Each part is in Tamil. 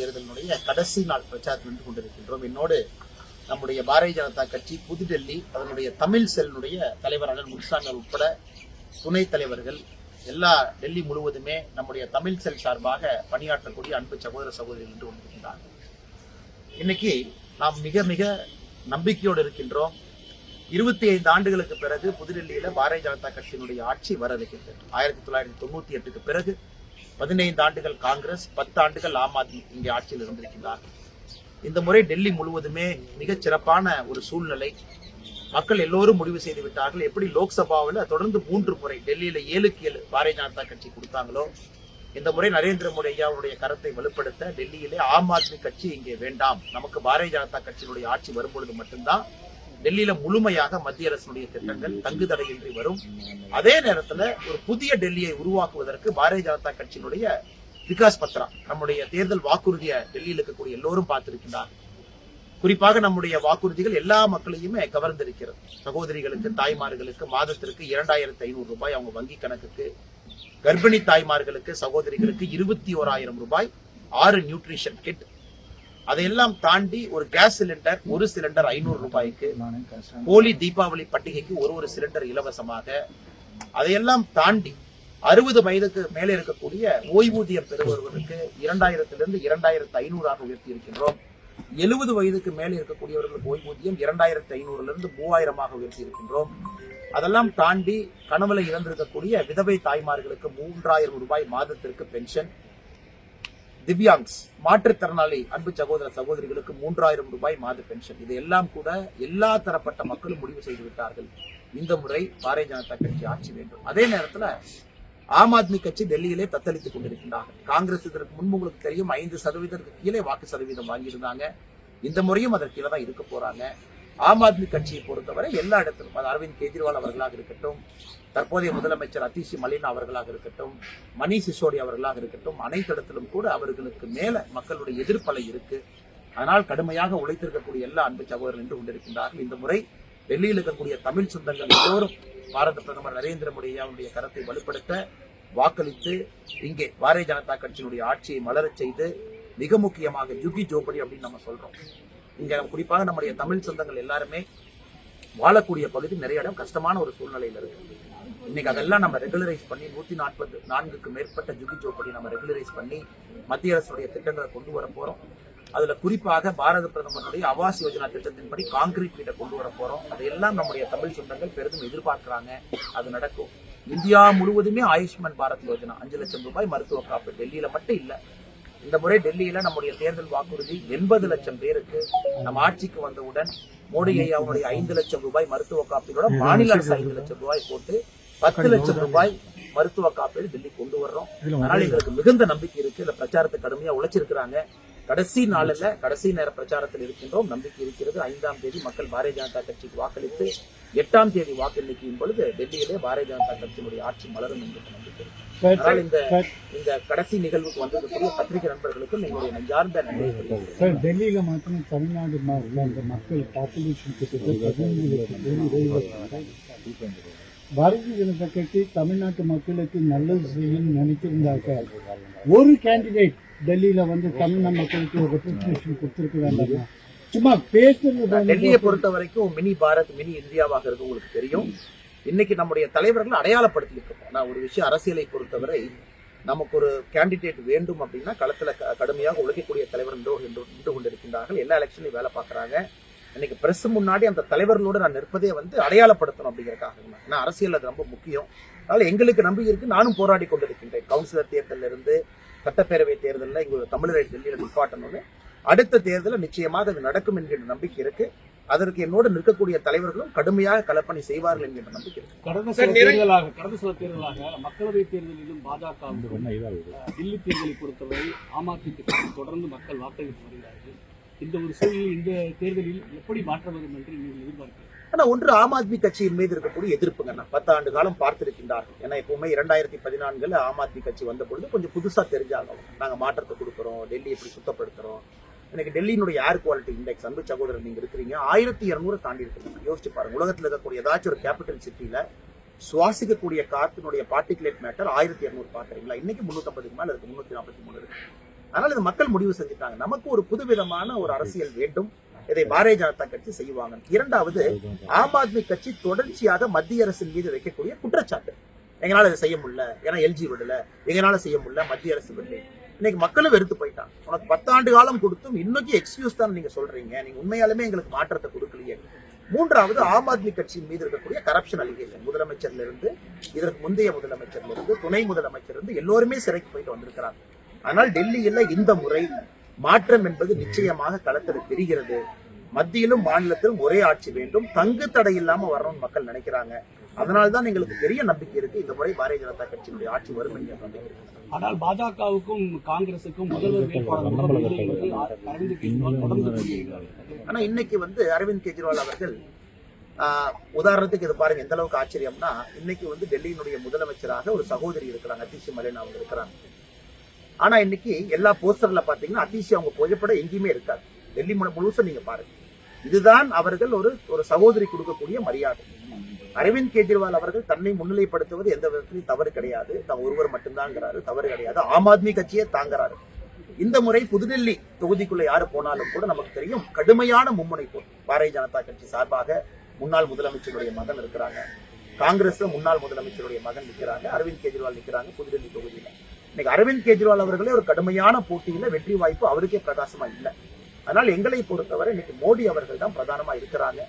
தேர்தலினுடைய கடைசி நாள் பிரச்சாரத்தில் நின்று கொண்டிருக்கின்றோம். என்னோடு நம்முடைய பாரதிய ஜனதா கட்சி புதுடெல்லி அதனுடைய தமிழ் செல்லுடைய தலைவர் அண்ணன் உட்பட துணைத் தலைவர்கள் எல்லா டெல்லி முழுவதுமே நம்முடைய தமிழ் செல் சார்பாக பணியாற்றக்கூடிய அன்பு சகோதர சகோதரிகள் நின்று கொண்டிருக்கின்றார்கள். இன்னைக்கு நாம் மிக மிக நம்பிக்கையோடு இருக்கின்றோம். இருபத்தி ஐந்து ஆண்டுகளுக்கு பிறகு புதுடெல்லியில பாரதிய ஜனதா கட்சியினுடைய ஆட்சி வர இருக்கின்றது ஆயிரத்தி தொள்ளாயிரத்தி தொண்ணூத்தி எட்டுக்கு பிறகு பதினைந்து ஆண்டுகள் காங்கிரஸ் பத்து ஆண்டுகள் ஆம் ஆத்மி இங்கே ஆட்சியில் இருந்திருக்கிறார் இந்த முறை டெல்லி முழுவதுமே மிகச் சிறப்பான ஒரு சூழ்நிலை. மக்கள் எல்லோரும் முடிவு செய்து விட்டார்கள். எப்படி லோக்சபாவில் தொடர்ந்து மூன்று முறை டெல்லியில ஏழுக்கு ஏழு பாரதிய ஜனதா கட்சி கொடுத்தாங்களோ இந்த முறை நரேந்திர மோடி ஐயாவுடைய கருத்தை வலுப்படுத்த டெல்லியிலே ஆம் ஆத்மி கட்சி இங்கே வேண்டாம். நமக்கு பாரதிய ஜனதா கட்சியினுடைய ஆட்சி வரும்பொழுது மட்டும்தான் டெல்லியில முழுமையாக மத்திய அரசுடைய திட்டங்கள் தங்கு தடையின்றி வரும். அதே நேரத்துல ஒரு புதிய டெல்லியை உருவாக்குவதற்கு பாரதிய ஜனதா கட்சியினுடைய விகாஸ் பத்ரா நம்முடைய தேர்தல் வாக்குறுதியை டெல்லியில் இருக்கக்கூடிய எல்லோரும் பார்த்திருக்கின்றார் குறிப்பாக நம்முடைய வாக்குறுதிகள் எல்லா மக்களையுமே கவர்ந்திருக்கிறது. சகோதரிகளுக்கு தாய்மார்களுக்கு மாதத்திற்கு இரண்டாயிரத்தி ஐநூறு ரூபாய் அவங்க வங்கி கணக்குக்கு கர்ப்பிணி தாய்மார்களுக்கு சகோதரிகளுக்கு இருபத்தி ஓராயிரம் ரூபாய் ஆறு நியூட்ரிஷன் கிட் அதையெல்லாம் தாண்டி ஒரு கேஸ் சிலிண்டர் ஒரு சிலிண்டர் ஐநூறு ரூபாய்க்கு ஹோலி தீபாவளி பண்டிகைக்கு ஒரு ஒரு சிலிண்டர் இலவசமாக. அதையெல்லாம் தாண்டி அறுபது வயதுக்கு மேலே இருக்கக்கூடிய ஓய்வூதியம் பெறுபவர்களுக்கு இரண்டாயிரத்திலிருந்து இரண்டாயிரத்து ஐநூறாக உயர்த்தி இருக்கின்றோம் எழுபது வயதுக்கு மேலே இருக்கக்கூடியவர்களுக்கு ஓய்வூதியம் இரண்டாயிரத்தி ஐநூறுல இருந்து மூவாயிரமாக உயர்த்தி இருக்கின்றோம் அதெல்லாம் தாண்டி கணவனை இழந்திருக்கக்கூடிய விதவை தாய்மார்களுக்கு மூன்றாயிரம் ரூபாய் மாதத்திற்கு பென்ஷன் திவ்யாங்ஸ் மாற்றுத்திறனாளி அன்பு சகோதர சகோதரிகளுக்கு மூன்றாயிரம் ரூபாய் மாத பென்ஷன் இது எல்லாம் கூட எல்லா தரப்பட்ட மக்களும் முடிவு செய்து விட்டார்கள். இந்த முறை பாரதிய ஜனதா கட்சி ஆட்சி வேண்டும். அதே நேரத்துல ஆம் ஆத்மி கட்சி டெல்லியிலே தத்தளித்துக் கொண்டிருக்கின்றார்கள். காங்கிரஸ் இதற்கு முன்பு உங்களுக்கு தெரியும் ஐந்து சதவீதத்துக்கு கீழே வாக்கு சதவீதம் வாங்கியிருந்தாங்க. இந்த முறையும் அதற்கு கீழே தான் இருக்க போறாங்க. ஆம் ஆத்மி கட்சியை பொறுத்தவரை எல்லா இடத்திலும் அது அரவிந்த் கெஜ்ரிவால் அவர்களாக இருக்கட்டும் தற்போதைய முதலமைச்சர் அதிஷி மலினா அவர்களாக இருக்கட்டும் மணீஷ் சிசோடி அவர்களாக இருக்கட்டும் அனைத்து இடத்திலும் கூட அவர்களுக்கு மேல மக்களுடைய எதிர்ப்பலை இருக்கு. அதனால் கடுமையாக உழைத்திருக்கக்கூடிய எல்லா அன்பு சகோதரர்கள் நின்று கொண்டிருக்கின்றார்கள். இந்த முறை டெல்லியில் இருக்கக்கூடிய தமிழ் சொந்தங்கள் எல்லோரும் பாரத பிரதமர் நரேந்திர மோடி அவருடைய கரத்தை வலுப்படுத்த வாக்களித்து இங்கே பாரதிய ஜனதா கட்சியினுடைய ஆட்சியை மலரச் செய்து மிக முக்கியமாக யுகி ஜோபடி அப்படின்னு நம்ம சொல்றோம். இங்கே குறிப்பாக நம்முடைய தமிழ் சொந்தங்கள் எல்லாருமே வாழக்கூடிய பகுதி நிறைய இடம் கஷ்டமான ஒரு சூழ்நிலையில் இருக்கு. இன்னைக்கு அதெல்லாம் நம்ம ரெகுலரைஸ் பண்ணி நூற்றி நாற்பது நான்குக்கு மேற்பட்ட ஜுகி ஜோப்படி நம்ம ரெகுலரைஸ் பண்ணி மத்திய அரசுடைய திட்டங்களை கொண்டு வர போகிறோம் அதில் குறிப்பாக பாரத பிரதமருடைய ஆவாஸ் யோஜனா திட்டத்தின்படி காங்கிரீட் வீட்டை கொண்டு வர போகிறோம் அதையெல்லாம் நம்முடைய தமிழ் சொந்தங்கள் பெரிதும் எதிர்பார்க்குறாங்க. அது நடக்கும். இந்தியா முழுவதுமே ஆயுஷ்மான் பாரத் யோஜனா அஞ்சு லட்சம் ரூபாய் மருத்துவ காப்பீடு. டெல்லியில் மட்டும் இல்லை. இந்த முறை டெல்லியில நம்முடைய தேர்தல் வாக்குறுதி எண்பது லட்சம் பேருக்கு நம்ம ஆட்சிக்கு வந்தவுடன் மோடி ஐயாவுடைய ஐந்து லட்சம் ரூபாய் மருத்துவ காப்பீடோட மாநில அரசு ஐந்து லட்சம் ரூபாய் போட்டு பத்து லட்சம் ரூபாய் மருத்துவ காப்பீடு டெல்லி கொண்டு வர்றோம். அதனால எங்களுக்கு மிகுந்த நம்பிக்கை இருக்கு. இந்த பிரச்சாரத்தை கடுமையா உழைச்சிருக்கிறாங்க. கடைசி நாளில் கடைசி நேர பிரச்சாரத்தில் இருக்கின்றோம். நம்பிக்கை இருக்கிறது. ஐந்தாம் தேதி மக்கள் பாரதிய ஜனதா கட்சிக்கு வாக்களித்து எட்டாம் தேதி வாக்கு எண்ணிக்கையின் பொழுது டெல்லியிலே பாரதிய ஜனதா கட்சியினுடைய ஆட்சி மலரும் என்று நம்பிக்கை. அதனால் இந்த இந்த கடைசி நிகழ்வுக்கு வந்திருக்கக்கூடிய பத்திரிகை நண்பர்களுக்கும் எங்களுடைய நெஞ்சார்ந்த நன்றியை. சார் டெல்லியில மாத்திரம் தமிழ்நாடு மாநில அந்த மக்கள் பாப்புலேஷன் கிட்டத்தட்ட பாரதிய ஜனதா கட்சி தமிழ்நாட்டு மக்களுக்கு நல்லது செய்யணும்னு நினைச்சிருந்தாக்க ஒரு கேண்டிடேட் டெல்லியில வந்து தமிழ்நாடு மக்களுக்கு ஒரு ரெப்ரஸன்டேஷன் கொடுத்துருக்க வேண்டாம்? சும்மா பேசுறது டெல்லியை பொறுத்த வரைக்கும் மினி பாரத் மினி இந்தியாவாக இருக்கு உங்களுக்கு தெரியும். இன்னைக்கு நம்முடைய தலைவர்கள் அடையாளப்படுத்திட்டு இருக்கோம். நான் ஒரு விஷயம் அரசியலை பொறுத்தவரை நமக்கு ஒரு கேண்டிடேட் வேண்டும் அப்படின்னா களத்துல கடுமையாக உழைக்கக்கூடிய தலைவர் நின்று நின்று- கொண்டிருக்கின்றார்கள். எல்லா எலெக்ஷன்லையும் வேலை பார்க்கறாங்க. இன்னைக்கு பிரஸ் முன்னாடி அந்த தலைவர்களோடு நான் நிற்பதே வந்து அடையாளப்படுத்தணும் அப்படிங்கறதுக்காக நான் ஏன்னா அரசியல் அது ரொம்ப முக்கியம். அதனால எங்களுக்கு நம்பிக்கை இருக்கு. நானும் போராடி கொண்டிருக்கின்றேன். கவுன்சிலர் தேர்தலில் இருந்து சட்டப்பேரவை தேர்தலில் இங்க தமிழரை டெல்லியில் நிப்பாட்டணும்னு. அடுத்த தேர்தலில் நிச்சயமாக அது நடக்கும் என்கின்ற நம்பிக்கை இருக்கு. அதற்கு என்னோடு நிற்கக்கூடிய தலைவர்களும் கடுமையாக களப்பணி செய்வார்கள் என்கின்ற நம்பிக்கை இருக்கு. கடந்த சில தேர்தலாக கடந்த சில தேர்தலாக மக்களவை தேர்தலிலும் பாஜக டெல்லி தேர்தலை பொறுத்தவரை ஆம் ஆத்மி தொடர்ந்து மக்கள் வாக்களித்து வருகிறார்கள். இந்த ஒரு சூழலில் இந்த தேர்தலில் எப்படி மாற்றம் வரும் என்று நீங்கள் எதிர்பார்க்கிறீர்கள்? ஆனா ஒன்று ஆம் ஆத்மி கட்சியின் மீது இருக்கக்கூடிய எதிர்ப்புங்க. நான் பத்தாண்டு காலம் பார்த்திருக்கின்றார்கள் ஏன்னா எப்பவுமே இரண்டாயிரத்தி பதினான்குல ஆம் ஆத்மி கட்சி வந்த பொழுது கொஞ்சம் புதுசா தெரிஞ்சாங்க. நாங்க மாற்றத்தை கொடுக்குறோம் டெல்லி எப்படி சுத்தப்படுத்துறோம். எனக்கு டெல்லியினுடைய ஏர் குவாலிட்டி இண்டெக்ஸ் அன்பு சகோதரர் நீங்க இருக்கிறீங்க. ஆயிரத்தி இருநூறு தாண்டி இருக்கு யோசிச்சு பாருங்க. உலகத்துல இருக்கக்கூடிய ஏதாச்சும் ஒரு கேபிட்டல் சிட்டியில சுவாசிக்கக்கூடிய காத்தினுடைய பார்ட்டிகுலேட் மேட்டர் ஆயிரத்தி இருநூறு பாக்குறீங்களா இன்னைக்கு முன்னூத்தம்பதுக்கு மேல இருக்கு. முன்னூத்தி நாற்பத்தி மூணு இருக்கு. அதனால இது மக்கள் முடிவு செஞ்சுட்டாங்க. நமக்கு ஒரு புதுவிதமான ஒரு அரசியல் வேண்டும். இதை பாரதிய ஜனதா கட்சி செய்வாங்க. இரண்டாவது ஆம் ஆத்மி கட்சி தொடர்ச்சியாக மத்திய அரசின் மீது வைக்கக்கூடிய குற்றச்சாட்டு. எங்களால இதை செய்ய முடியல. ஏன்னா எல்ஜி விடல. எங்களால செய்ய முடியல. மத்திய அரசு விடல. இன்னைக்கு மக்களும் வெறுத்து போயிட்டான் உனக்கு பத்தாண்டு காலம் கொடுத்தும் இன்னைக்கு எக்ஸ்கியூஸ் தான் நீங்க சொல்றீங்க. நீங்க உண்மையாலுமே எங்களுக்கு மாற்றத்தை கொடுக்கலையே. மூன்றாவது ஆம் ஆத்மி கட்சியின் மீது இருக்கக்கூடிய கரப்ஷன் அலிகேஷன் முதலமைச்சர்ல இருந்து இதற்கு முந்தைய முதலமைச்சர்ல இருந்து துணை முதலமைச்சர் இருந்து எல்லோருமே சிறைக்கு போயிட்டு வந்திருக்கிறாங்க. ஆனால் டெல்லியில இந்த முறை மாற்றம் என்பது நிச்சயமாக களத்தில் தெரிகிறது. மத்தியிலும் மாநிலத்திலும் ஒரே ஆட்சி வேண்டும். தங்கு தடை இல்லாம வரணும்னு மக்கள் நினைக்கிறாங்க. அதனால்தான் எங்களுக்கு பெரிய நம்பிக்கை இருக்கு. இந்த முறை பாரதிய ஜனதா கட்சியினுடைய ஆட்சி வரும் என்கிற நம்பிக்கை ஆனால் பாஜகவுக்கும் காங்கிரசுக்கும் முதல்வர் வேட்பாளர் ஆனா இன்னைக்கு வந்து அரவிந்த் கெஜ்ரிவால் அவர்கள் உதாரணத்துக்கு இது பாருங்க எந்த அளவுக்கு ஆச்சரியம்னா இன்னைக்கு வந்து டெல்லியினுடைய முதலமைச்சராக ஒரு சகோதரி இருக்கிறாங்க அத்திஷி மலேன் அவங்க இருக்கிறாங்க. ஆனா இன்னைக்கு எல்லா போஸ்டர்ல பாத்தீங்கன்னா அத்திஷி அவங்க புகைப்படம் எங்கேயுமே இருக்காது. டெல்லி முழு- முழுசும் நீங்க பாருங்க. இதுதான் அவர்கள் ஒரு ஒரு சகோதரி கொடுக்கக்கூடிய மரியாதை. அரவிந்த் கெஜ்ரிவால் அவர்கள் தன்னை முன்னிலைப்படுத்துவது எந்த விதத்திலும் தவறு கிடையாது. தான் ஒருவர் மட்டும்தாங்கிறாரு தவறு கிடையாது. ஆம் ஆத்மி கட்சியே தாங்கிறாரு. இந்த முறை புதுடெல்லி தொகுதிக்குள்ள யாரு போனாலும் கூட நமக்கு தெரியும் கடுமையான மும்முனைப்பு பாரதிய ஜனதா கட்சி சார்பாக முன்னாள் முதலமைச்சருடைய மகன் இருக்கிறாங்க. காங்கிரஸ் முன்னாள் முதலமைச்சருடைய மகன் நிற்கிறாங்க அரவிந்த் கெஜ்ரிவால் நிற்கிறாங்க புதுடெல்லி தொகுதியில. இன்னைக்கு அரவிந்த் கெஜ்ரிவால் அவர்களே ஒரு கடுமையான போட்டியில் வெற்றி வாய்ப்பு அவருக்கே பிரகாசமா இல்லை. அதனால் எங்களை பொறுத்தவரை இன்னைக்கு மோடி அவர்கள் தான் பிரதானமா இருக்கிறாங்க.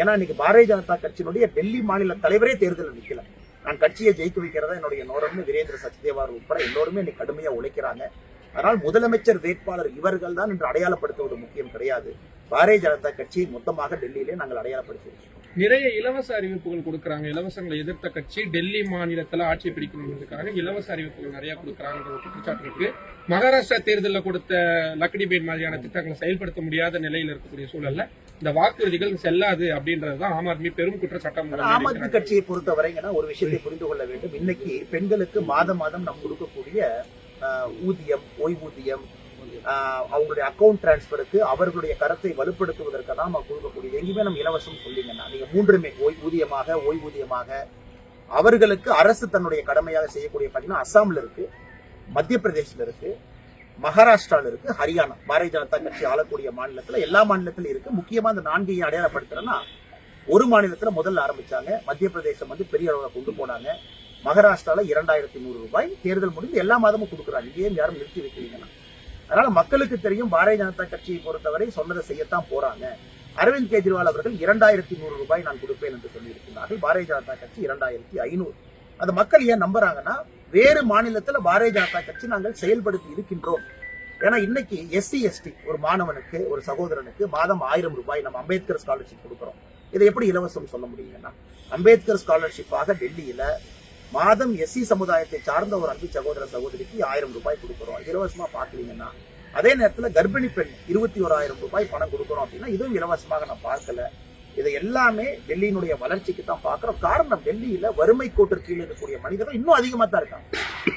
ஏன்னா இன்னைக்கு பாரதிய ஜனதா கட்சியினுடைய டெல்லி மாநில தலைவரே தேர்தலில் நிக்கல. நான் கட்சியை ஜெயிக்க வைக்கிறதா என்னுடைய நோரம்னு வீரேந்திர சச்தேவார் உட்பட எல்லோருமே இன்னைக்கு கடுமையா உழைக்கிறாங்க. அதனால் முதலமைச்சர் வேட்பாளர் இவர்கள் தான் என்று அடையாளப்படுத்துவது முக்கியம் கிடையாது. பாரதிய ஜனதா கட்சியை மொத்தமாக டெல்லியிலே நாங்கள் அடையாளப்படுத்தியிருக்கோம் நிறைய இலவச அறிவிப்புகள் கொடுக்கறாங்க. இலவசங்களை எதிர்த்த கட்சி டெல்லி மாநிலத்துல ஆட்சி பிடிக்கணும்ன்றதுக்காக இலவச அறிவிப்புகள் நிறைய கொடுக்கறாங்க ஒரு குற்றச்சாட்டு இருக்கு. மகாராஷ்டிரா தேர்தலில் கொடுத்த லக்கடி பேட் மாதிரியான திட்டங்களை செயல்படுத்த முடியாத நிலையில் இருக்கக்கூடிய சூழல்ல இந்த வாக்குறுதிகள் செல்லாது அப்படின்றதுதான் ஆம் ஆத்மி பெரும் குற்றச்சாட்டம் ஆம் ஆத்மி கட்சியை பொறுத்தவரைங்கன்னா ஒரு விஷயத்தை புரிந்து கொள்ள வேண்டும். இன்னைக்கு பெண்களுக்கு மாதம் மாதம் நாம் கொடுக்கக்கூடிய ஊதியம் ஓய்வூதியம் அவங்களுடைய அக்கவுண்ட் டிரான்ஸ்பருக்கு அவர்களுடைய கரத்தை வலுப்படுத்துவதற்காக தான் நம்ம கொடுக்கக்கூடியது எங்கேயுமே நம்ம இலவசம் சொல்லிங்கன்னா நீங்கள் மூன்றுமே ஓய்வூதியமாக ஓய்வூதியமாக அவர்களுக்கு அரசு தன்னுடைய கடமையாக செய்யக்கூடிய பார்த்தீங்கன்னா அஸ்ஸாம்ல இருக்கு மத்திய பிரதேசில் இருக்குது மகாராஷ்டிராவில் இருக்கு ஹரியானா. பாரதிய ஜனதா கட்சி ஆளக்கூடிய மாநிலத்தில் எல்லா மாநிலத்திலும் இருக்குது முக்கியமாக இந்த நான்கையும் அடையாளப்படுத்துகிறேன்னா ஒரு மாநிலத்தில் முதல்ல ஆரம்பிச்சாங்க. மத்திய பிரதேசம் வந்து பெரிய அளவில் கொண்டு போனாங்க. மகாராஷ்டிராவில் இரண்டாயிரத்தி நூறு ரூபாய் தேர்தல் முடிந்து எல்லா மாதமும் கொடுக்குறாங்க. இங்கேயும் யாரும் நிறுத்தி வைக்கிறீங்கன்னா அதனால மக்களுக்கு தெரியும் பாரதிய ஜனதா கட்சியை பொறுத்தவரை சொன்னதை செய்யத்தான் போறாங்க. அரவிந்த் கெஜ்ரிவால் அவர்கள் இரண்டாயிரத்தி நூறு ரூபாய் நான் கொடுப்பேன் என்று சொல்லியிருக்கிறார்கள். பாரதிய ஜனதா கட்சி இரண்டாயிரத்தி ஐநூறு. அந்த மக்கள் ஏன் நம்புறாங்கன்னா வேறு மாநிலத்துல பாரதிய ஜனதா கட்சி நாங்கள் செயல்படுத்தி இருக்கின்றோம். ஏன்னா இன்னைக்கு எஸ்சி எஸ்டி ஒரு மாணவனுக்கு ஒரு சகோதரனுக்கு மாதம் ஆயிரம் ரூபாய் நம்ம அம்பேத்கர் ஸ்காலர்ஷிப் கொடுக்குறோம். இதை எப்படி இலவசம் சொல்ல முடியுங்கன்னா அம்பேத்கர் ஸ்காலர்ஷிப்பாக டெல்லியில மாதம் எஸ்சி சமுதாயத்தை சார்ந்த ஒரு அன்பு சகோதர சகோதரிக்கு ஆயிரம் ரூபாய் கொடுக்குறோம். இலவசமா பாக்குறீங்கன்னா அதே நேரத்துல கர்ப்பிணி பெண் இருபத்தி ஓராயிரம் ரூபாய் பணம் கொடுக்குறோம் அப்படின்னா இதுவும் இலவசமாக நான் பார்க்கல. இதை எல்லாமே டெல்லியினுடைய வளர்ச்சிக்கு தான் பார்க்குறோம். காரணம் டெல்லியில வறுமை கோட்டிற்கு கீழே இருக்கக்கூடிய மனிதர்கள் இன்னும் அதிகமா தான் இருக்காங்க.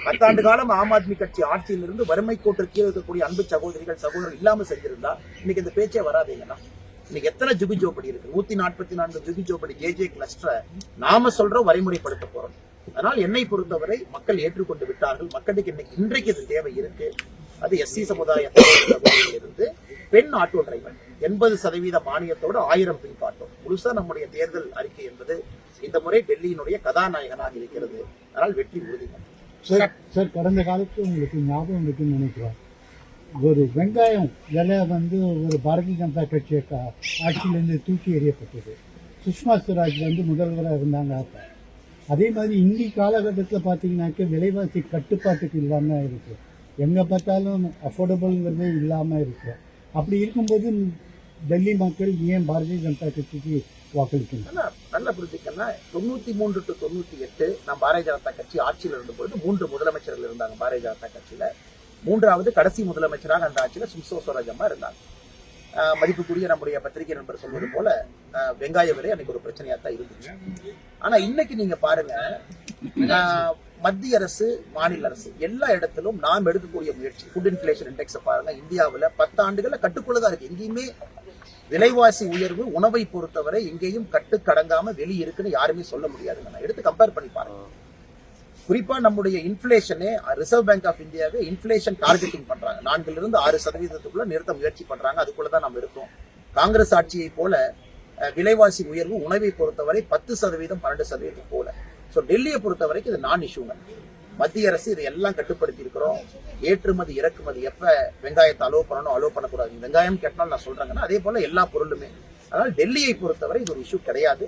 பத்தாண்டு காலம் ஆம் ஆத்மி கட்சி ஆட்சியிலிருந்து வறுமை கோட்டிற்கு கீழே இருக்கக்கூடிய அன்பு சகோதரிகள் சகோதரர் இல்லாம செஞ்சிருந்தா இன்னைக்கு இந்த பேச்சே வராதீங்கன்னா இன்னைக்கு எத்தனை ஜுகி ஜோபடி இருக்கு? நூத்தி நாற்பத்தி நான்கு ஜுகி ஜோபடி ஜே ஜே கிளஸ்டரை நாம சொல்றோம் வரைமுறைப்படுத்த போறோம். அதனால் என்னை பொறுத்தவரை மக்கள் ஏற்றுக்கொண்டு விட்டார்கள். மக்களுக்கு இன்னைக்கு இன்றைக்கு இது தேவை இருக்கு. அது எஸ்சி சமுதாயத்தில் இருந்து பெண் ஆட்டோ டிரைவர் எண்பது சதவீத மானியத்தோடு ஆயிரம் பின் காட்டும் முழுசா நம்முடைய தேர்தல் அறிக்கை என்பது இந்த முறை டெல்லியினுடைய கதாநாயகனாக இருக்கிறது. அதனால் வெற்றி உறுதி. சார் சார் கடந்த காலத்து உங்களுக்கு ஞாபகம் இருக்குன்னு நினைக்கிறோம் ஒரு வெங்காயம் விலை வந்து ஒரு பாரதிய ஜனதா கட்சியை கா- ஆட்சியிலேருந்து தூக்கி எறியப்பட்டது. சுஷ்மா ஸ்வராஜ் வந்து முதல்வராக இருந்தாங்க அப்போ. அதே மாதிரி இந்தி காலகட்டத்தில் பார்த்தீங்கன்னாக்க விலைவாசி கட்டுப்பாட்டுக்கு இல்லாமல் இருக்குது எங்கே பார்த்தாலும் அஃபோர்டபுள்ங்கிறதே இல்லாமல் இருக்கு. அப்படி இருக்கும்போது டெல்லி மக்கள் ஏன் பாரதிய ஜனதா கட்சிக்கு வாக்களிக்கணும்? நல்ல நல்லா புரிஞ்சுக்கன்னா தொண்ணூத்தி மூன்று டு தொண்ணூத்தி எட்டு நாம் பாரதிய ஜனதா கட்சி ஆட்சியில் இருந்த மூன்று முதலமைச்சர்கள் இருந்தாங்க பாரதிய ஜனதா கட்சியில. மூன்றாவது கடைசி முதலமைச்சராக அந்த ஆட்சியில சும்சோ சுவராஜ் அம்மா இருந்தாங்க. மதிப்புக்குரிய நம்முடைய பத்திரிகை நண்பர் சொல்வது போல வெங்காய விலை அன்னைக்கு ஒரு பிரச்சனையா தான் இருந்துச்சு. ஆனா இன்னைக்கு நீங்க பாருங்க மத்திய அரசு மாநில அரசு எல்லா இடத்திலும் நாம் எடுக்கக்கூடிய முயற்சி. ஃபுட் இன்ஃபிளேஷன் இண்டெக்ஸை பாருங்க. இந்தியாவில் பத்து ஆண்டுகளை கட்டுக்குள்ள தான் இருக்கு. எங்கேயுமே விலைவாசி உயர்வு உணவை பொறுத்தவரை எங்கேயும் கட்டுக்கடங்காம வெளியே இருக்குன்னு யாருமே சொல்ல முடியாதுங்க நான் எடுத்து கம்பேர் பண்ணி பாருங்க. குறிப்பா நம்முடைய இன்ஃபிளேஷனே ரிசர்வ் பேங்க் ஆஃப் இந்தியாவே இன்ஃபிளேஷன் டார்கெட்டிங் பண்றாங்க. நான்குல இருந்து ஆறு சதவீதத்துக்குள்ள நிறுத்த முயற்சி பண்றாங்க. அதுக்குள்ள தான் நம்ம இருக்கோம். காங்கிரஸ் ஆட்சியை போல விலைவாசி உயர்வு உணவை பொறுத்தவரை பத்து சதவீதம் பன்னெண்டு சதவீதம் போல. ஸோ டெல்லியை பொறுத்த வரைக்கும் இது நான் இஷ்யூங்க மத்திய அரசு இதை எல்லாம் கட்டுப்படுத்தி இருக்கிறோம் ஏற்றுமதி இறக்குமதி எப்போ வெங்காயத்தை அலோவ் பண்ணணும் அலோவ் பண்ணக்கூடாது. வெங்காயம் கேட்டாலும் நான் சொல்கிறேங்கன்னா அதே போல எல்லா பொருளுமே. அதனால் டெல்லியை பொறுத்தவரை இது ஒரு இஷ்யூ கிடையாது.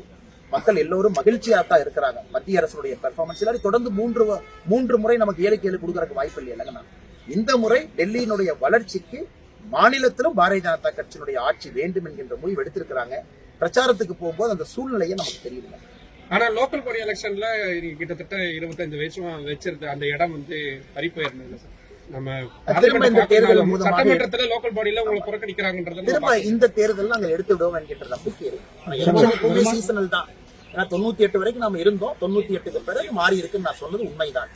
மக்கள் எல்லோரும் மகிழ்ச்சியாக தான் இருக்கிறாங்க. மத்திய அரசுடைய பெர்ஃபார்மன்ஸ் இல்லாட்டி தொடர்ந்து மூன்று மூன்று முறை நமக்கு ஏழு கேள்வி கொடுக்கறதுக்கு வாய்ப்பு இல்லை இல்லைங்கண்ணா இந்த முறை டெல்லியினுடைய வளர்ச்சிக்கு மாநிலத்திலும் பாரதிய ஜனதா கட்சியினுடைய ஆட்சி வேண்டும் என்கின்ற முடிவு எடுத்திருக்கிறாங்க. பிரச்சாரத்துக்கு போகும்போது அந்த சூழ்நிலையை நமக்கு தெரியுதுங்க. ஆனா லோக்கல் பாடி எலெக்ஷன்ல நீங்க கிட்டத்தட்ட இருபத்தஞ்சு வருஷமா வச்சிருந்த அந்த இடம் வந்து பறிப்போயிருந்தது சார். நம்ம சட்டமன்றத்துல லோக்கல் பாடியில உங்களை புறக்கணிக்கிறாங்கன்றத இந்த தேர்தல் நாங்கள் எடுத்து விடுவோம் என்கின்ற நம்பிக்கை இருக்கு சீசனல் தான். ஏன்னா தொண்ணூத்தி எட்டு வரைக்கும் நம்ம இருந்தோம். தொண்ணூத்தி எட்டுக்கு பிறகு மாறி இருக்குன்னு நான் சொன்னது உண்மைதான்.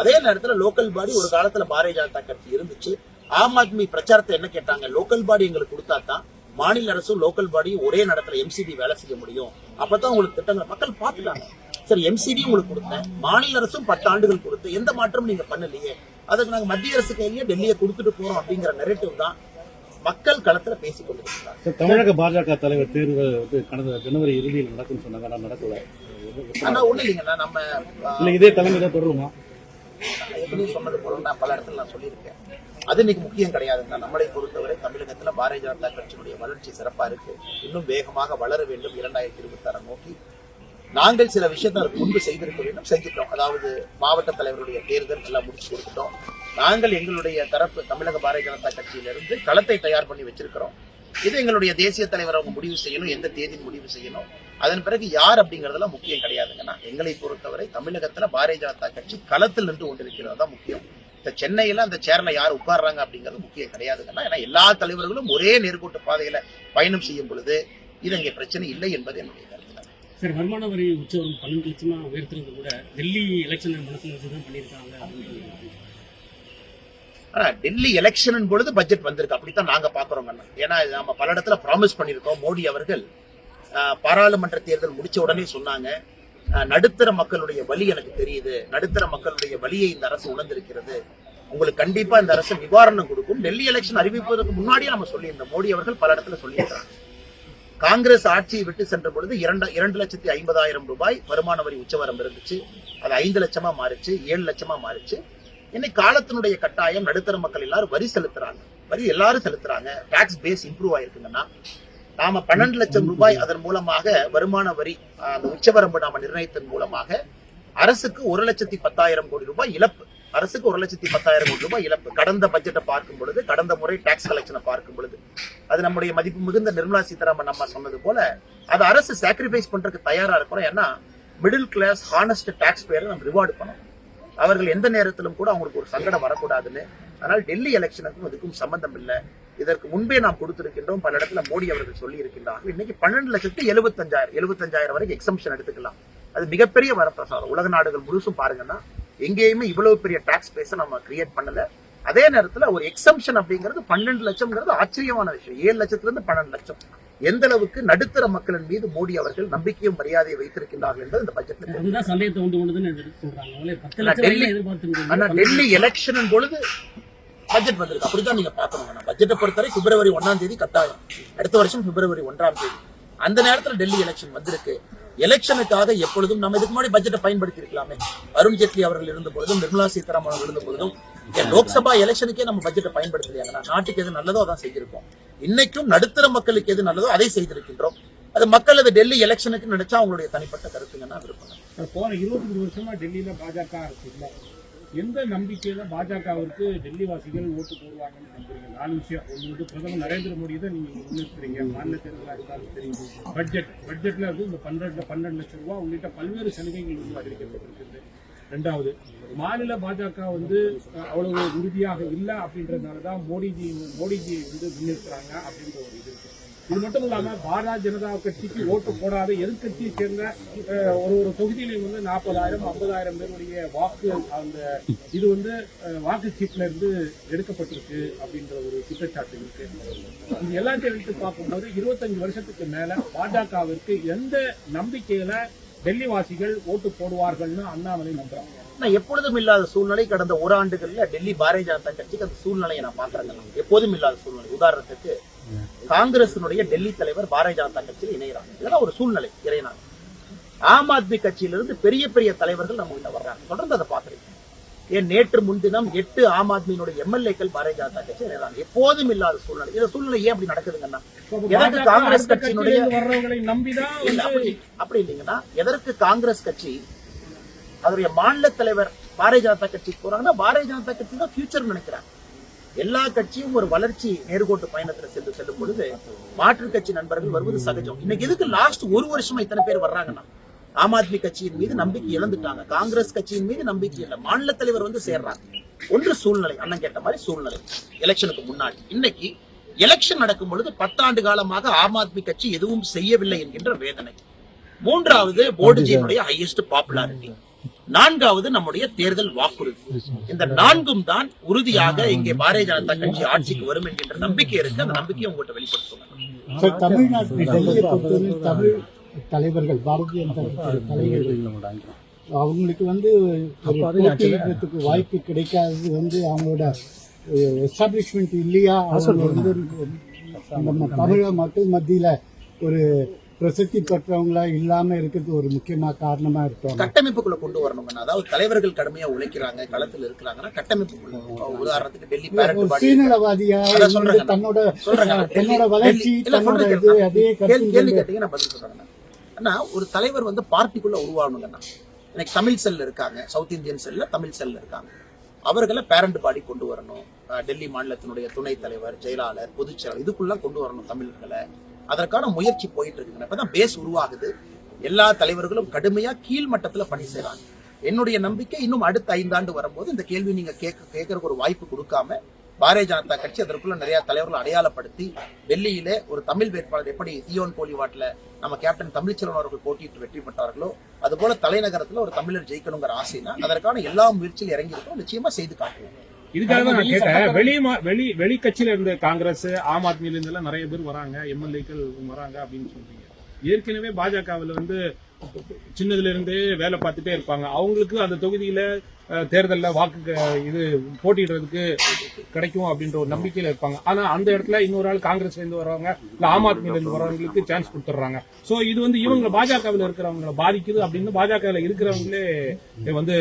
அதே நேரத்துல லோக்கல் பாடி ஒரு காலத்துல பாரதிய ஜனதா கட்சி இருந்துச்சு. ஆம் ஆத்மி பிரச்சாரத்தை என்ன கேட்டாங்க? லோக்கல் பாடி எங்களுக்கு கொடுத்தா தான் மாநில அரசும் லோக்கல் பாடி ஒரே நடத்துல எம்சிடி வேலை செய்ய முடியும். அப்பதான் உங்களுக்கு திட்டங்கள் மக்கள் பார்த்துட்டாங்க. சரி எம்சிடி உங்களுக்கு கொடுத்தேன். மாநில அரசும் பத்து ஆண்டுகள் கொடுத்து எந்த மாற்றமும் நீங்க பண்ணலையே. அதுக்கு நாங்க மத்திய அரசு கையிலேயே டெல்லியை கொடுத்துட்டு போறோம் அப்படிங்கிற நெரேட்டிவ் தான் மக்கள் களத்துல பேசிக் கொண்டிருக்கிறாங்க தமிழக பாஜக தலைவர் தேர்வு வந்து கடந்த ஜனவரி இறுதியில் நடக்கும்னு சொன்னாங்க. ஆனா நடக்கல. ஆனா ஒண்ணு இல்லைங்கண்ணா நம்ம இல்ல இதே தலைமை தான் தொடருமா ஏற்கனவே சொன்னது போல நான் பல இடத்துல நான் சொல்லியிருக்கேன். அது இன்னைக்கு முக்கியம் கிடையாதுங்க நம்மளை பொறுத்தவரை தமிழகத்துல பாரதிய ஜனதா கட்சியினுடைய வளர்ச்சி சிறப்பா இருக்கு. இன்னும் வேகமாக வளர வேண்டும் இரண்டாயிரத்தி இருபத்தி ஆறு நோக்கி. நாங்கள் சில விஷயத்தை அதற்கு முன்பு செய்திருக்க வேண்டும் செஞ்சிட்டோம் அதாவது மாவட்ட தலைவருடைய தேர்தல் எல்லாம் முடிச்சு கொடுத்துட்டோம். நாங்கள் எங்களுடைய தரப்பு தமிழக பாரதிய ஜனதா கட்சியிலிருந்து களத்தை தயார் பண்ணி வச்சிருக்கிறோம். இது எங்களுடைய தேசிய தலைவர் அவங்க முடிவு செய்யணும் எந்த தேதி முடிவு செய்யணும். அதன் பிறகு யார் அப்படிங்கறதெல்லாம் முக்கியம் கிடையாதுங்கன்னா எங்களை பொறுத்தவரை தமிழகத்துல பாரதிய ஜனதா கட்சி களத்தில் நின்று கொண்டிருக்கிறது தான் முக்கியம். இந்த சென்னையில அந்த சேர்ல யார் உட்கார்றாங்க அப்படிங்கிறது முக்கியம் கிடையாதுங்கன்னா ஏன்னா எல்லா தலைவர்களும் ஒரே நேர்கோட்டு பாதையில பயணம் செய்யும் பொழுது இது இங்கே பிரச்சனை இல்லை என்பது என்னுடைய கருத்து சரி வருமான வரி உச்சவரம் பன்னெண்டு லட்சமா உயர்த்துறது கூட டெல்லி எலெக்ஷன் மனசுல வச்சு தான் பண்ணியிருக்காங்க அப்படின்றது ஆனா டெல்லி எலெக்ஷன் பொழுது பட்ஜெட் வந்திருக்கு. அப்படித்தான் நாங்க பாக்குறோம் ஏன்னா நம்ம பல இடத்துல ப்ராமிஸ் பண்ணியிருக்கோம். மோடி அவர்கள் பாராளுமன்ற தேர்தல் முடிச்ச உடனே சொன்னாங்க. நடுத்தர மக்களுடைய வலி எனக்கு தெரியுது. நடுத்தர மக்களுடைய வலியை இந்த அரசு உணர்ந்திருக்கிறது. உங்களுக்கு கண்டிப்பா இந்த அரசு நிவாரணம் கொடுக்கும். டெல்லி எலெக்ஷன் அறிவிப்பதற்கு முன்னாடியே நம்ம சொல்லியிருந்தோம். மோடி அவர்கள் பல இடத்துல சொல்லியிருக்காங்க காங்கிரஸ் ஆட்சியை விட்டு சென்ற பொழுது இரண்டு இரண்டு லட்சத்தி ஐம்பதாயிரம் ரூபாய் வருமான வரி உச்சவரம் இருந்துச்சு. அது ஐந்து லட்சமா மாறிச்சு ஏழு லட்சமா மாறிச்சு. இன்னைக்கு காலத்தினுடைய கட்டாயம் நடுத்தர மக்கள் எல்லாரும் வரி செலுத்துறாங்க. வரி எல்லாரும் செலுத்துறாங்க. டாக்ஸ் பேஸ் இம்ப்ரூவ் ஆயிருக்குங்கன்னா நாம பன்னெண்டு லட்சம் ரூபாய் அதன் மூலமாக வருமான வரி அந்த உச்சவரம்பு நாம நிர்ணயித்தன் மூலமாக அரசுக்கு ஒரு லட்சத்தி பத்தாயிரம் கோடி ரூபாய் இழப்பு. அரசுக்கு ஒரு லட்சத்தி பத்தாயிரம் கோடி ரூபாய் இழப்பு. கடந்த பட்ஜெட்டை பார்க்கும் பொழுது கடந்த முறை டாக்ஸ் கலெக்ஷனை பார்க்கும் பொழுது. அது நம்முடைய மதிப்பு மிகுந்த நிர்மலா சீதாராமன் நம்ம சொன்னது போல அது அரசு சாக்ரிஃபைஸ் பண்றதுக்கு தயாரா இருக்கிறோம். ஏன்னா மிடில் கிளாஸ் ஹானஸ்ட் டாக்ஸ் பேரை நம்ம ரிவார்டு பண்ணணும். அவர்கள் எந்த நேரத்திலும் கூட அவங்களுக்கு ஒரு சங்கடம் வரக்கூடாதுன்னு. அதனால் டெல்லி எலெக்ஷனுக்கும் இதுக்கும் சம்பந்தம் இல்லை. இதற்கு முன்பே நாம் கொடுத்திருக்கின்றோம். பல இடத்துல மோடி அவர்கள் சொல்லி இருக்கின்றார்கள் இன்னைக்கு பன்னெண்டு லட்சத்து எழுபத்தஞ்சாயிரம் எழுபத்தஞ்சாயிரம் வரைக்கும் எக்ஸம்ஷன் எடுத்துக்கலாம். அது மிகப்பெரிய வரப்பிரசாதம். உலக நாடுகள் முழுசும் பாருங்கன்னா எங்கேயுமே இவ்வளவு பெரிய டாக்ஸ் பேஸை நம்ம கிரியேட் பண்ணல. அதே நேரத்துல ஒரு எக்ஸம்ஷன் அப்படிங்கிறது பன்னெண்டு லட்சம்ங்கிறது ஆச்சரியமான விஷயம். ஏழு லட்சத்துல இருந்து பன்னெண்டு லட்சம். எந்த அளவுக்கு நடுத்தர மக்களின் மீது மோடி அவர்கள் நம்பிக்கையும் மரியாதையை வைத்திருக்கின்றார்கள் என்பது இந்த பட்ஜெட்ல டெல்லி- எலெக்ஷன் பொழுது பட்ஜெட் வந்திருக்கு. அப்படிதான் நீங்க பாக்கணும் பட்ஜெட்டை பொறுத்தவரை பிப்ரவரி ஒண்ணாம் தேதி கட்டாயம். அடுத்த வருஷம் பிப்ரவரி ஒன்றாம் தேதி. அந்த நேரத்துல டெல்லி எலெக்ஷன் வந்திருக்கு. எலெக்ஷனுக்காக எப்பொழுதும் நம்ம இதுக்கு முன்னாடி பட்ஜெட்டை பயன்படுத்தி இருக்கலாமே அருண் ஜேட்லி அவர்கள் இருந்த பொழுதும் நிர்மலா சீதாராமன் இருந்த பொழுதும் லோக்சபா எலெக்ஷனுக்கே நம்ம பட்ஜெட்டை பயன்படுத்தலையாங்க நாட்டுக்கு எது நல்லதோ அதான் செஞ்சிருக்கோம் இன்னைக்கும் நடுத்தர மக்களுக்கு எது நல்லதோ அதை செய்திருக்கின்றோம். அது மக்கள் அது டெல்லி எலெக்ஷனுக்கு நினைச்சா அவங்களுடைய தனிப்பட்ட கருத்துங்கன்னா விருப்பம். போன இருபத்தஞ்சு வருஷமா டெல்லியில பாஜக எந்த நம்பிக்கையில பாஜகவிற்கு டெல்லி வாசிகள் ஓட்டு போடுவாங்கன்னு நம்புறீங்க நாலு விஷயம். ஒன்று வந்து பிரதமர் நரேந்திர மோடி தான் நீங்க முன்னிறுத்துறீங்க. மாநில தேர்தலாக இருந்தாலும் தெரியுது பட்ஜெட் பட்ஜெட்ல வந்து இந்த பன்னெண்டு பன்னெண்டு லட்சம் ரூபாய் உள்ளிட்ட பல்வேறு சலுகைகள் வந்து அறிவிக்கப்பட்டிருக்கிறது ரெண்டாவது மாநில பாஜக வந்து அவ்வளவு உறுதியாக இல்லை அப்படின்றதுனால தான் மோடிஜி மோடிஜி வந்து முன்னிறுத்துறாங்க அப்படின்ற ஒரு இது இருக்கு. இது மட்டும் இல்லாம பாரதிய ஜனதா கட்சிக்கு ஓட்டு போடாத எதிர்கட்சியை சேர்ந்த ஒரு ஒரு தொகுதியிலையும் வந்து நாற்பதாயிரம் ஐம்பதாயிரம் பேருடைய வாக்கு அந்த இது வந்து அஹ், வாக்கு சீட்ல இருந்து எடுக்கப்பட்டிருக்கு அப்படின்ற ஒரு குற்றச்சாட்டு இருக்கு. இது எல்லாத்தையும் எடுத்து பார்க்கும்போது இருபத்தஞ்சு வருஷத்துக்கு மேல பாஜகவிற்கு எந்த நம்பிக்கையில டெல்லி வாசிகள் ஓட்டு போடுவார்கள்னு அண்ணாமலை நம்புறாங்க நான் எப்பொழுதும் இல்லாத சூழ்நிலை கடந்த ஓராண்டுகள்ல டெல்லி பாரதிய ஜனதா கட்சிக்கு அந்த சூழ்நிலையை நான் பாக்குறேங்க எப்போதும் இல்லாத சூழ்நிலை. உதாரணத்துக்கு காங்கிரசினுடைய டெல்லி தலைவர் பாரதிய ஜனதா கட்சியில் இணைகிறாங்க இதெல்லாம் ஒரு சூழ்நிலை இறையினாங்க ஆம் ஆத்மி கட்சியிலிருந்து பெரிய பெரிய தலைவர்கள் நம்ம கிட்ட வர்றாங்க. தொடர்ந்து அதை பாக்குறீங்க ஏன் நேற்று முன்தினம் எட்டு ஆம் ஆத்மியினுடைய எம்எல்ஏக்கள் பாரதிய ஜனதா கட்சி இணைகிறாங்க எப்போதும் இல்லாத சூழ்நிலை. இந்த சூழ்நிலை ஏன் அப்படி நடக்குதுங்கன்னா எதற்கு காங்கிரஸ் கட்சியினுடைய அப்படி இல்லைங்கன்னா எதற்கு காங்கிரஸ் கட்சி அதனுடைய மாநில தலைவர் பாரதிய ஜனதா கட்சிக்கு போறாங்கன்னா பாரதிய ஜனதா கட்சி தான் ஃபியூச்சர் நினைக்கிறாங்க. எல்லா கட்சியும் ஒரு வளர்ச்சி நேர்கோட்டு பயணத்துல சென்று செல்லும் பொழுது மாற்றுக் கட்சி நண்பர்கள் வருவது சகஜம். இன்னைக்கு எதுக்கு லாஸ்ட் ஒரு வருஷமா இத்தனை பேர் வர்றாங்கன்னா ஆம் ஆத்மி கட்சியின் மீது நம்பிக்கை இழந்துட்டாங்க. காங்கிரஸ் கட்சியின் மீது நம்பிக்கை இல்லை. மாநில தலைவர் வந்து சேர்றாங்க. ஒன்று சூழ்நிலை அண்ணன் கேட்ட மாதிரி சூழ்நிலை. எலெக்ஷனுக்கு முன்னாடி. இன்னைக்கு எலெக்ஷன் நடக்கும் பொழுது பத்தாண்டு காலமாக ஆம் ஆத்மி கட்சி எதுவும் செய்யவில்லை என்கின்ற வேதனை. மூன்றாவது போர்டுஜியினுடைய ஹையஸ்ட் பாப்புலாரிட்டி நான்காவது நம்முடைய தேர்தல் வாக்குறுதி. இந்த நான்கும் தான் உறுதியாக இங்கே பாரதிய ஜனதா கட்சி ஆட்சிக்கு வரும் என்கின்ற நம்பிக்கை இருக்கு. அந்த நம்பிக்கையை உங்கள்கிட்ட வெளிப்படுத்துங்க தலைவர்கள் பாரதிய தலைவர்கள். அவங்களுக்கு வந்து போட்டியிடுறதுக்கு வாய்ப்பு கிடைக்காதது வந்து அவங்களோட எஸ்டாப்ளிஷ்மெண்ட் இல்லையா? அவங்க வந்து நம்ம தமிழக மக்கள் மத்தியில ஒரு பிரசித்தி பெற்றவங்களா இல்லாம இருக்கிறது ஒரு முக்கியமா காரணமா இருக்காங்க கட்டமைப்புக்குள்ள கொண்டு வரணும்னா அதாவது தலைவர்கள் கடுமையா உழைக்கிறாங்க களத்தில் இருக்கிறாங்கன்னா கட்டமைப்புக்குள்ள. உதாரணத்துக்கு டெல்லி. தன்னோட சொல்றேங்க. தன்னோட வளர்ச்சி தன்னோட. இது அதே கேள்வி கேள்வி கருத்து கேட்டீங்க நான் பதில் சொல்றேன். அண்ணா ஒரு தலைவர் வந்து பார்ட்டிக்குள்ளே உருவாகணுங்கண்ணா எனக்கு தமிழ் செல்லில் இருக்காங்க. சவுத் இந்தியன் செல்ல தமிழ் செல்லில் இருக்காங்க. அவர்களை பேரண்ட் பாடி கொண்டு வரணும். டெல்லி மாநிலத்தினுடைய துணைத் தலைவர் செயலாளர் பொதுச் செயலாளர் கொண்டு வரணும் தமிழர்களை. அதற்கான முயற்சி போயிட்டு இருக்குங்க இப்பதான் பேஸ் உருவாகுது. எல்லா தலைவர்களும் கடுமையாக கீழ்மட்டத்தில் பணி செய்கிறாங்க என்னுடைய நம்பிக்கை இன்னும் அடுத்த ஐந்தாண்டு வரும்போது இந்த கேள்வி நீங்கள் கேட்க கேட்கறதுக்கு ஒரு வாய்ப்பு கொடுக்காம பாரதிய ஜனதா கட்சி அதற்குள்ள நிறைய தலைவர்கள் அடையாளப்படுத்தி டெல்லியிலே ஒரு தமிழ் வேட்பாளர் எப்படி சியோன் போலிவாட்ல நம்ம கேப்டன் தமிழ்ச்செல்வன் அவர்கள் போட்டியிட்டு வெற்றி பெற்றார்களோ அதுபோல தலைநகரத்துல ஒரு தமிழர் ஜெயிக்கணுங்கிற ஆசைனா அதற்கான எல்லா முயற்சியில் இறங்கி இருக்கோம் நிச்சயமா செய்து காட்டுவோம். இதுக்காக தான் நான் கேட்டேன். வெளி வெளி வெளி கட்சியில இருந்த காங்கிரஸ் ஆம் ஆத்மியில இருந்து எல்லாம் நிறைய பேர் வராங்க எம்எல்ஏக்கள் வராங்க அப்படின்னு சொல்றீங்க. ஏற்கனவே பாஜகவில் வந்து சின்னதுல இருந்தே வேலை பார்த்துட்டே இருப்பாங்க. அவங்களுக்கு அந்த தொகுதியில தேர்தல்ல வாக்கு இது போட்டியிடுறதுக்கு கிடைக்கும் அப்படின்ற ஒரு நம்பிக்கையில இருப்பாங்க. ஆனா அந்த இடத்துல இன்னொரு ஆள் காங்கிரஸ்ல இருந்து வரவங்க இல்ல ஆம் ஆத்மியில இருந்து வரவங்களுக்கு சான்ஸ் கொடுத்துட்றாங்க. சோ இது வந்து இவங்க பாஜகவில் இருக்கிறவங்களை பாதிக்குது அப்படின்னு பாஜகவில் இருக்கிறவங்களே வந்து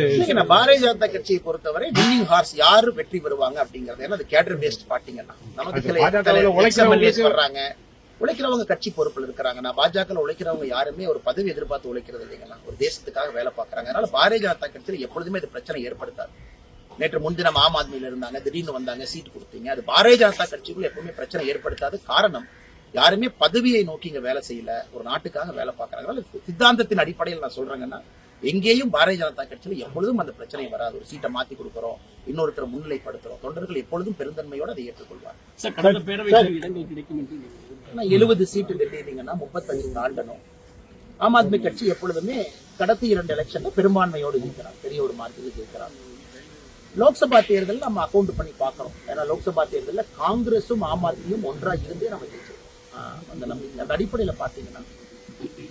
பாரதிய ஜனதா கட்சியை பொறுத்தவரை வின்னிங் ஹார்ஸ் யாரு வெற்றி பெறுவாங்க அப்படிங்கறது ஏன்னா அது கேடர் பேஸ்ட் பார்ட்டிங்கன்னா நமக்கு பாஜகவுல உழைக்கிறவங்களுக்கு- வர்றாங்க? உழைக்கிறவங்க கட்சி பொறுப்புல இருக்கிறாங்க. நான் பாஜக உழைக்கிறவங்க யாருமே ஒரு பதவி எதிர்பார்த்து உழைக்கிறது இல்லைங்கண்ணா ஒரு தேசத்துக்காக வேலை பார்க்கறாங்க. அதனால பாரதிய ஜனதா கட்சியில் எப்பொழுதுமே இது பிரச்சனை ஏற்படுத்தாது. நேற்று முன்தினம் ஆம் ஆத்மியில இருந்தாங்க திடீர்னு வந்தாங்க சீட் கொடுத்தீங்க. அது பாரதிய ஜனதா கட்சிக்குள்ள எப்பவுமே பிரச்சனை ஏற்படுத்தாது காரணம் யாருமே பதவியை நோக்கி இங்க வேலை செய்யல. ஒரு நாட்டுக்காக வேலை பார்க்கறாங்க. அதனால சித்தாந்தத்தின் அடிப்படையில் நான் சொல்றேங்கன்னா எங்கேயும் பாரதிய ஜனதா கட்சியில் எப்பொழுதும் அந்த பிரச்சனை வராது. ஒரு சீட்டை மாத்தி கொடுக்குறோம் இன்னொருத்தரை முன்னிலைப்படுத்துறோம். தொண்டர்கள் எப்பொழுதும் பெருந்தன்மையோட அதை ஏற்றுக்கொள்வார். சார் எழுபது சீட்டு டெல்லிங்கன்னா முப்பத்தஞ்சு தாண்டணும். ஆம் ஆத்மி கட்சி எப்பொழுதுமே கடத்தி இரண்டு எலெக்ஷன்ல பெரும்பான்மையோடு இருக்கிறார். பெரிய ஒரு மார்க்கில் இருக்கிறார் லோக்சபா தேர்தல் நம்ம அக்கௌண்ட் பண்ணி பார்க்கறோம். ஏன்னா லோக்சபா தேர்தலில் காங்கிரஸும் ஆம் ஆத்மியும் ஒன்றா இருந்தே நம்ம ஜெயிச்சிருக்கோம். அந்த நம்பிக்கை அந்த அடிப்படையில் பார்த்தீங்கன்னா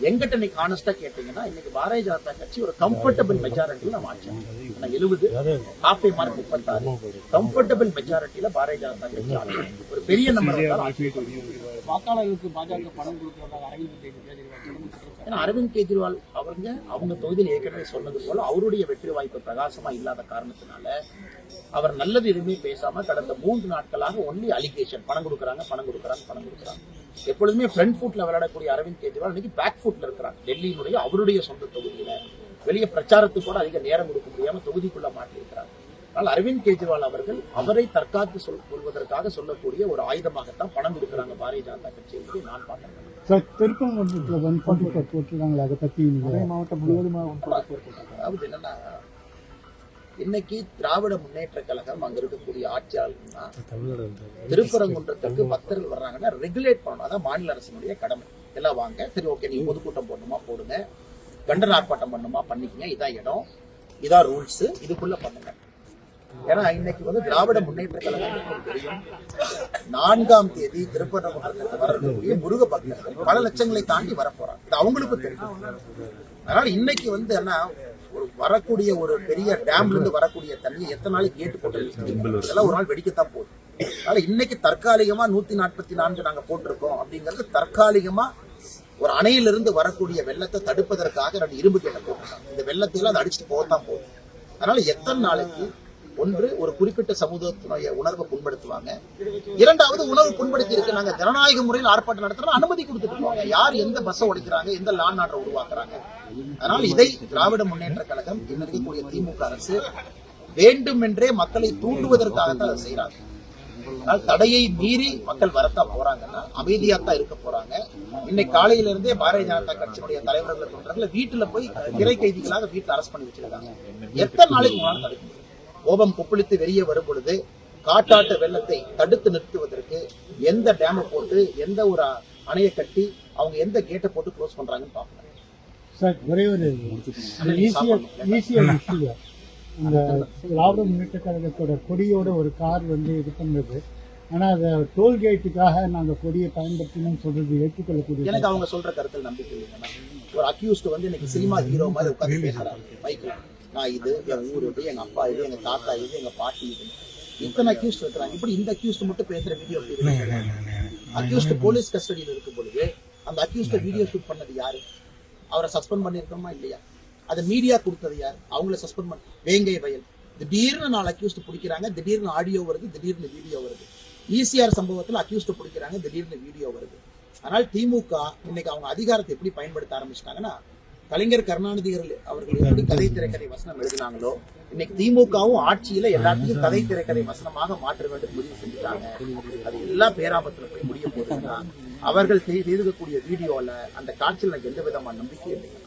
எங்கிட்ட இன்னைக்கு ஆனஸ்டா கேட்டீங்கன்னா இன்னைக்கு பாரதிய ஜனதா கட்சி ஒரு கம்ஃபர்டபுள் மெஜாரிட்டியில் நம்ம ஆட்சி ஆனா எழுபது ஹாஃப் மார்க் முப்பத்தாறு கம்ஃபர்டபுள் மெஜாரிட்டியில பாரதிய ஜனதா கட்சி ஆட்சி. ஒரு பெரிய நம்பர் வாக்காளர்களுக்கு பாஜக பணம் கொடுக்கிறதாக அரவிந்த் கெஜ்ரிவால் ஏன்னா அரவிந்த் கெஜ்ரிவால் அவங்க அவங்க தொகுதியில் ஏற்கனவே சொன்னது போல அவருடைய வெற்றி வாய்ப்பு பிரகாசமா இல்லாத காரணத்தினால அவர் நல்லது எதுவுமே பேசாம கடந்த மூன்று நாட்களாக ஒன்லி அலிகேஷன் பணம் கொடுக்குறாங்க பணம் கொடுக்குறாங்க பணம் கொடுக்குறாங்க. எப்பொழுதுமே ஃப்ரண்ட் ஃபுட்ல விளையாடக்கூடிய அரவிந்த் கெஜ்ரிவால் இன்னைக்கு பேக் ஃபுட்ல இருக்கிறாங்க டெல்லியினுடைய அவருடைய சொந்த தொகுதியில. வெளியே பிரச்சாரத்துக்கு கூட அதிக நேரம் கொடுக்க முடியாம தொகுதிக்குள்ள மாட்டியிருக்கிறாங்க ஆனால் அரவிந்த் கெஜ்ரிவால் அவர்கள் அவரை தற்காத்து சொல் கொள்வதற்காக சொல்லக்கூடிய ஒரு ஆயுதமாகத்தான் பணம் கொடுக்குறாங்க பாரதிய ஜனதா கட்சி என்பதை நான் பார்க்கிறேன். சார் திருப்பங்கூட்டத்தில் ஒன் ஃபார்ட்டி ஃபோர் போட்டுருக்காங்களா அதை பத்தி மாவட்டம் முழுவதுமாக அதாவது என்னன்னா இன்னைக்கு திராவிட முன்னேற்ற கழகம் அங்க இருக்கக்கூடிய ஆட்சியாளர்கள்னா திருப்பரங்குன்றத்துக்கு பக்தர்கள் வர்றாங்கன்னா ரெகுலேட் பண்ணணும். அதான் மாநில அரசினுடைய கடமை. எல்லாம் வாங்க. சரி ஓகே நீங்க பொதுக்கூட்டம் போடணுமா? போடுங்க. கண்டன ஆர்ப்பாட்டம் பண்ணணுமா பண்ணிக்கங்க. இதான் இடம். இதான் ரூல்ஸ் இதுக்குள்ள பண்ணுங்க. ஏன்னா இன்னைக்கு வந்து திராவிட முன்னேற்ற கழகம் தெரியும். நான்காம் தேதி திருப்பரங்குன்றத்துக்கு வரக்கூடிய முருக பக்தர்கள் பல லட்சங்களை தாண்டி வர போறாங்க இது அவங்களுக்கும் தெரியும். அதனால இன்னைக்கு வந்து என்ன வரக்கூடிய ஒரு பெரிய டேம்ல இருந்து வரக்கூடிய தண்ணி எத்தனை நாளைக்கு கேட்டு போட்டு இதெல்லாம் ஒரு நாள் வெடிக்கத்தான் போகுது. அதனால இன்னைக்கு தற்காலிகமா நூத்தி நாற்பத்தி நான்கு நாங்க போட்டிருக்கோம் அப்படிங்கிறது தற்காலிகமா ஒரு அணையிலிருந்து வரக்கூடிய வெள்ளத்தை தடுப்பதற்காக ரெண்டு இரும்பு கேட்டை போட்டிருக்காங்க. இந்த வெள்ளத்தை எல்லாம் அது அடிச்சுட்டு போகத்தான் போகுது. அதனால எத்தனை நாளைக்கு ஒன்று ஒரு குறிப்பிட்ட சமூகத்தினுடைய உணர்வை புண்படுத்துவாங்க. இரண்டாவது உணர்வு புண்படுத்தி இருக்கு நாங்க ஜனநாயக முறையில் ஆர்ப்பாட்டம் நடத்துறோம். அனுமதி கொடுத்துட்டு இருக்காங்க யார் எந்த பஸ்ஸை உடைக்கிறாங்க எந்த லான் நாட்டை உருவாக்குறாங்க? அதனால் இதை திராவிட முன்னேற்ற கழகம் இன்ன இருக்கக்கூடிய திமுக அரசு வேண்டுமென்றே மக்களை தூண்டுவதற்காகத்தான் அதை செய்யறாங்க அதனால தடையை மீறி மக்கள் வரத்தான் போறாங்கன்னா அமைதியாத்தான் இருக்க போறாங்க. இன்னைக்கு காலையில இருந்தே பாரதிய ஜனதா கட்சியினுடைய தலைவர்கள் தொண்டர்களை வீட்டுல போய் சிறை கைதிகளாக வீட்டுல அரசு பண்ணி வச்சிருக்காங்க. எத்தனை நாளைக்கு தடுக்க முடியும்? கோபம் கொப்பளித்து வெளியே வரும் பொழுது காட்டாட்டு வெள்ளத்தை தடுத்து நிறுத்துவதற்கு எந்த டேமை போட்டு எந்த ஒரு அணையை கட்டி அவங்க எந்த கேட்டை போட்டு க்ளோஸ் பண்றாங்கன்னு பார்க்கலாம். சார் ஒரே ஒரு இந்த முன்னேற்ற கழகத்தோட கொடியோட ஒரு கார் வந்து இது பண்ணது. ஆனா அதை டோல்கேட்டுக்காக நாங்க கொடியை பயன்படுத்தணும்னு சொல்றது ஏற்றுக்கொள்ளக்கூடிய எனக்கு அவங்க சொல்ற கருத்தில் நம்பிக்கை இல்லைங்கன்னா ஒரு அக்யூஸ்ட் வந்து இன்னைக்கு சினிமா ஹீரோ மாதிரி உட்கார்ந்து பேசுறாங்க பைக்ல நான் இது என் ஊர் இது எங்க அப்பா இது எங்க தாத்தா இது எங்க பாட்டி இது. இத்தனை அக்யூஸ்ட் இருக்கிறாங்க. இப்படி இந்த அக்யூஸ்ட் மட்டும் பேசுற வீடியோ அக்யூஸ்ட் போலீஸ் கஸ்டடியில் இருக்கும் பொழுது அந்த அக்யூஸ்ட வீடியோ ஷூட் பண்ணது யாரு? அவரை சஸ்பெண்ட் பண்ணியிருக்கோமா இல்லையா? அதை மீடியா கொடுத்தது யார்? அவங்கள சஸ்பெண்ட் பண்ண வேங்கை வயல். திடீர்னு நாலு அக்யூஸ்ட் பிடிக்கிறாங்க திடீர்னு ஆடியோ வருது திடீர்னு வீடியோ வருது. ஈசிஆர் சம்பவத்தில் அக்யூஸ்ட் பிடிக்கிறாங்க திடீர்னு வீடியோ வருது. ஆனால் திமுக இன்னைக்கு அவங்க அதிகாரத்தை எப்படி பயன்படுத்த ஆரம்பிச்சிட்டாங்கன்னா கலைஞர் கருணாநிதி அவர்கள் எப்படி கதை திரைக்கதை வசனம் எழுதினாங்களோ இன்னைக்கு திமுகவும் ஆட்சியில எல்லாத்தையும் கதை திரைக்கதை வசனமாக மாற்ற வேண்டும் முடிவு செஞ்சுட்டாங்க. அது எல்லா பேராபத்துல போய் முடிய போகுதுன்னா அவர்கள் செய்திருக்கக்கூடிய வீடியோல அந்த காட்சியில் எனக்கு எந்த விதமான நம்பிக்கையும் இல்லை.